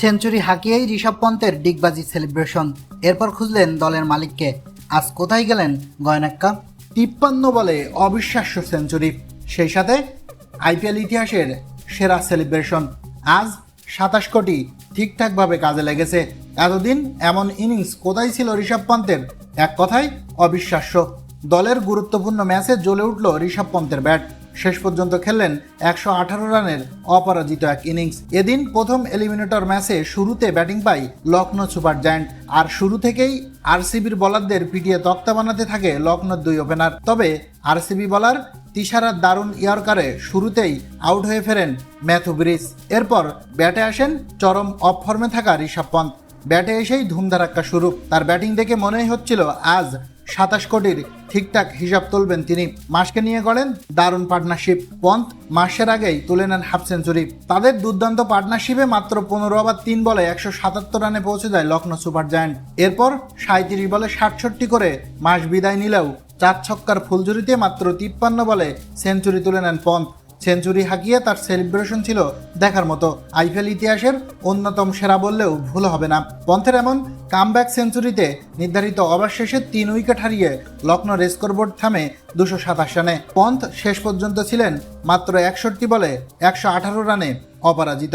Century হাঁকিয়েই ঋষভ পন্তের ডিগবাজি সেলিব্রেশন। এরপর খুঁজলেন দলের মালিককে। আজ কোথায় গেলেন গয়নাক্কা? তিপ্পান্ন বলে অবিশ্বাস্য সেঞ্চুরি। সেই সাথে আইপিএল ইতিহাসের সেরা সেলিব্রেশন। আজ সাতাশ কোটি ঠিকঠাকভাবে কাজে লেগেছে। এতদিন এমন ইনিংস কোথায় ছিল ঋষভ পন্তের? এক কথায় অবিশ্বাস্য। দলের গুরুত্বপূর্ণ ম্যাচে জ্বলে উঠল ঋষভ পন্তের ব্যাট। শেষ পর্যন্ত খেললেন একশো আঠারো রানের অপরাজিত এক ইনিংস। এদিন প্রথম এলিমিনেটর ম্যাচে শুরুতে ব্যাটিং পাই লখনৌ সুপার জায়ান্ট। আর শুরু থেকেই আরসিবির বলারদের পিটিয়ে তক্তা বানাতে থাকে লখনৌর দুই ওপেনার। তবে আরসিবি বলার তিশারার দারুণ ইয়র্কারে শুরুতেই আউট হয়ে ফেরেন ম্যাথু ব্রিজ এরপর ব্যাটে আসেন চরম অফ ফর্মে থাকা ঋষভ পন্থ ব্যাটে এসেই ধুমধারাক্কা শুরু তার ব্যাটিং দেখে মনেই হচ্ছিল আজ সাতাশ কোটির ঠিকঠাক হিসাব তুলবেন তিনি। মাসকে নিয়ে গড়েন দারুণ পার্টনারশিপ। পন্থ, মাসের আগেই তুলে নেন হাফ সেঞ্চুরি। তাদের দুর্দান্ত পার্টনারশিপে মাত্র পনেরো ওভার, তিন বলে একশো সাতাত্তর রানে পৌঁছে যায় লখনৌ সুপার জায়ান্ট। এরপর সাঁত্রিশ বলে ষাটষট্টি করে মাস বিদায় নিলেও চার ছক্কার ফুলঝুরিতে মাত্র তিপ্পান্ন বলে সেঞ্চুরি তুলে নেন পন্থ। সেঞ্চুরি হাঁকিয়ে তার সেলিব্রেশন ছিল দেখার মতো। আইপিএল ইতিহাসের অন্যতম সেরা বললেও ভুল হবে না। পন্থের এমন কামব্যাক সেঞ্চুরিতে নির্ধারিত ওভার শেষে তিন উইকেট হারিয়ে লখনৌ রেস্কোর বোর্ড থামে দুশো সাতাশ রানে। পন্থ শেষ পর্যন্ত ছিলেন মাত্র একষট্টি বলে একশো আঠারো রানে অপরাজিত।